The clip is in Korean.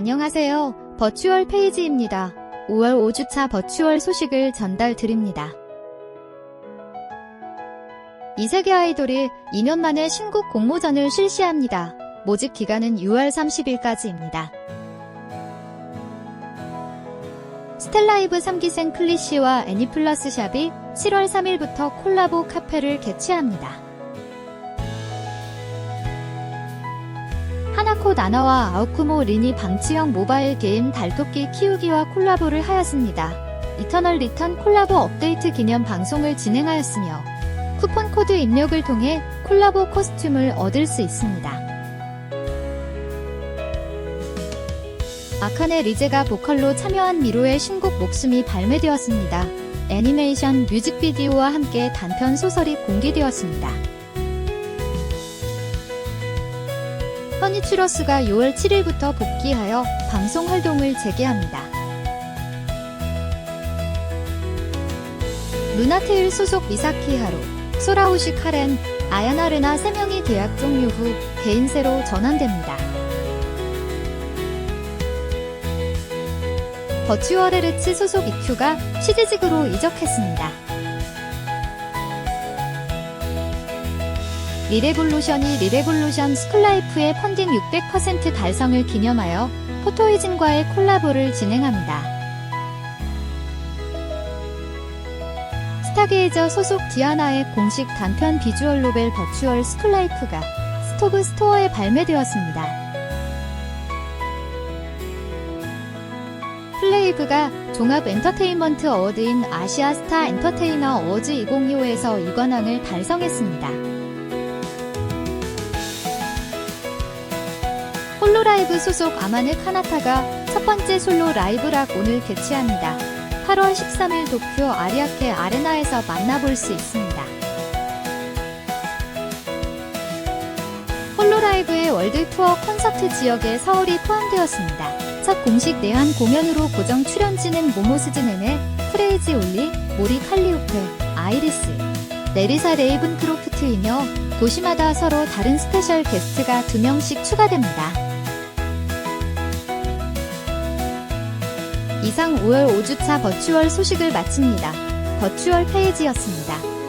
안녕하세요. 버추얼 페이지입니다. 5월 5주차 버추얼 소식을 전달 드립니다. 이세계 아이돌이 2년 만에 신곡 공모전을 실시합니다. 모집 기간은 6월 30일까지입니다. 스텔라이브 3기생 클리시와 애니플러스 샵이 7월 3일부터 콜라보 카페를 개최합니다. 하나코 나나와 아오쿠모 린이 방치형 모바일 게임 달토끼 키우기와 콜라보를 하였습니다. 이터널 리턴 콜라보 업데이트 기념 방송을 진행하였으며 쿠폰 코드 입력을 통해 콜라보 코스튬을 얻을 수 있습니다. 아카네 리제가 보컬로 참여한 미로의 신곡 목숨이 발매되었습니다. 애니메이션 뮤직비디오와 함께 단편 소설이 공개되었습니다. 허니츄러스가 6월 7일부터 복귀하여 방송 활동을 재개합니다. 루나테일 소속 미사키 하루, 소라우시 카렌, 아야나르나 3명이 대학 종료 후 개인세로 전환됩니다. 버추어레르츠 소속 이큐가 시즈직으로 이적했습니다. 리레볼루션이 리레볼루션 스쿨라이프의 펀딩 600% 달성을 기념하여 포토이즌과의 콜라보를 진행합니다. 스타게이저 소속 디아나의 공식 단편 비주얼 노벨 버추얼 스쿨라이프가 스토브 스토어에 발매되었습니다. 플레이브가 종합 엔터테인먼트 어워드인 아시아 스타 엔터테이너 어워즈 2025에서 유관왕을 달성했습니다. 홀로라이브 소속 아마네 카나타가 첫 번째 솔로 라이브락 오늘 개최합니다. 8월 13일 도쿄 아리아케 아레나에서 만나볼 수 있습니다. 홀로 라이브의 월드 투어 콘서트 지역에 서울이 포함되었습니다. 첫 공식 내한 공연으로 고정 출연진은 모모스즈네네, 프레이지 올리, 모리 칼리오페, 아이리스, 내리사 레이븐 크로프트이며 도시마다 서로 다른 스페셜 게스트가 2명씩 추가됩니다. 이상 5월 5주차 버추얼 소식을 마칩니다. 버추얼 페이지였습니다.